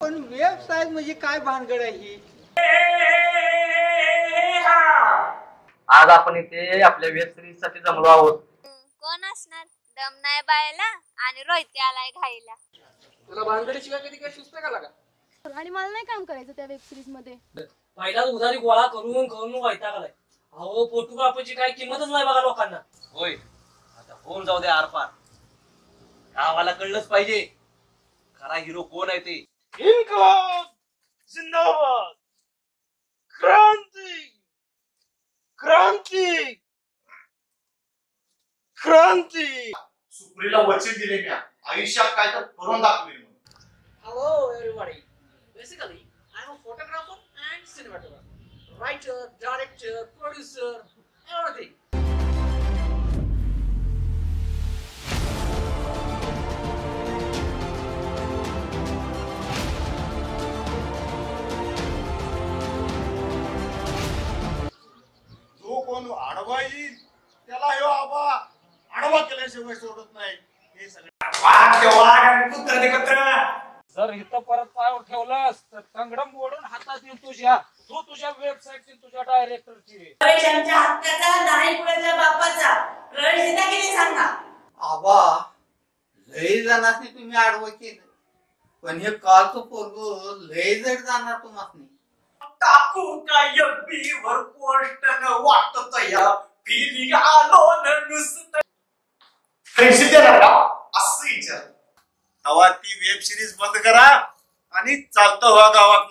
पण वेबसाईट म्हणजे काय भानगड आहे ही? आज आपण इथे आपल्या वेब सिरीजसाठी जमलो आहोत. कोण असणार? दम नाही बायला आणि रोहित आलाय घाईला. तुला भानगडीशिवाय कधी काही सुचतं का लागा? आणि मला नाही काम करायचं त्या वेब सिरीजमध्ये. पहिलाच उधारी गोळा करून करून वैताग आलाय अहो फोटोग्राफरची काय किंमतच नाही बघा लोकांना. होऊन जाऊ दे आरपार गावाला कळलंच पाहिजे खरा हिरो कोण आहे ते इन्कलाब जिंदाबाद क्रांती क्रांती क्रांती सुप्रीला वचन दिले मी आयुष्यात काय तर करून दाखवेल म्हणून. Hello everybody. Basically, I'm a photographer and cinematographer. Writer, director, producer, everything. आडवा केल्याशिवाय सोडत नाही. हे सगळे. जर इथं परत पाय ठेवलास तर तंगडं मोडून हातात येईल तुझ्या. तू तुझ्या वेबसाईटची तुझ्या डायरेक्टरची पैशांच्या हक्काचा नाही कुणाच्या बापाचा. रळशीता किती सांगा. आबा लय जणांनी तुम्ही आडवं केलं. पण हे कालचं पोरग लय जड जाणार तुम्हाला टाकू काय वर पोस्ट वाटत या फिलिंग आलो पैसे देणार का? असं विचार. तेव्हा ती वेब सिरीज बंद करा आणि चालतं व्हा गावात